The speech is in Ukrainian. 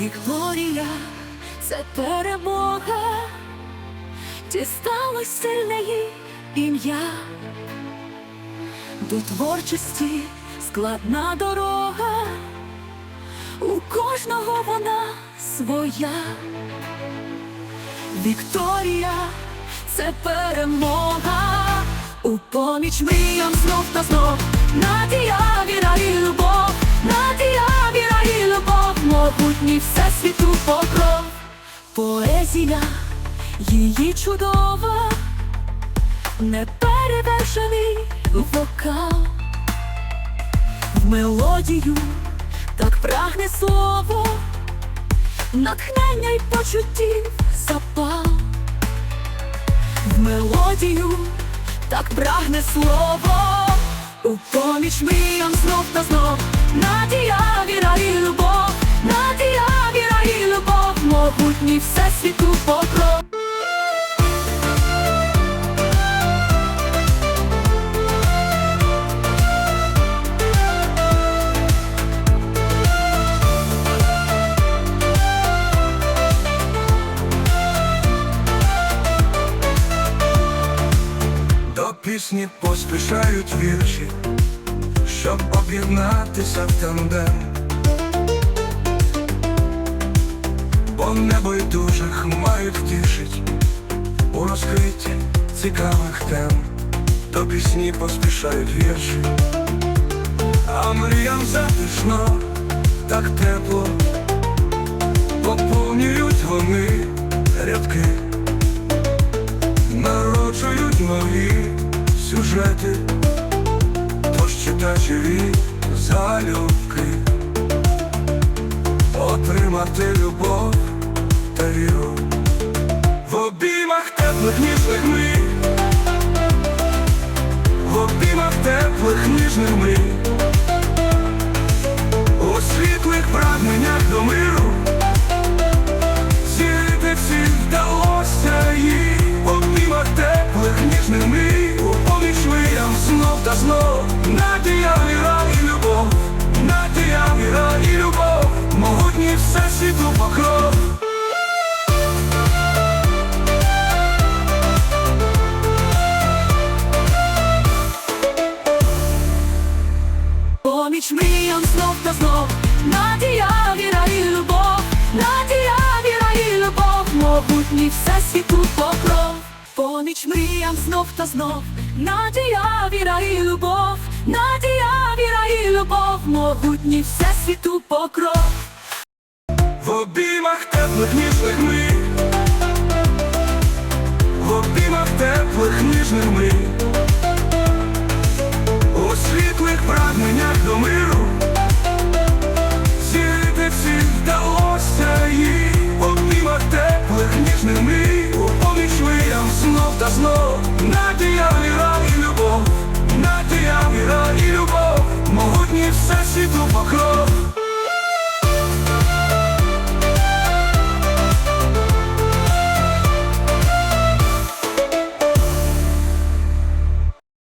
Вікторія це перемога, дісталось сильне ім'я. До творчості складна дорога, у кожного вона своя. Вікторія це перемога, у поміч мріям знов та знов, надія, віра і любов, надія, і могутній всесвіту покров, поезія її чудова, неперевершений вокал, в мелодію так прагне слово, натхнення й почуттів запал. В мелодію так прагне слово, у поміч мріям знов та знов, надія, всесвіту покров. До пісні поспішають вірші, щоб об'єднатися в тандем. Бо небайдужих мають тішить у розкритті цікавих тем. До пісні поспішають вірші, а мріям затишно, так тепло, поповнюють вони рядки. Народжують нові сюжети, тож читачеві залюбки. Отримати любов теплих ніжних ми, в обіймах теплих ніжних мрій, надія, віра і любов, надія, віра і любов, могутній всесвіту покров. Поміч мріям знов та знов, надія, віра і любов, надія, віра і любов, могутній всесвіту покров. В обіймах теплих ніжних мрій В обіймах теплих ніжних мрій любов Надія, віра і любов Могутній всесвіту покров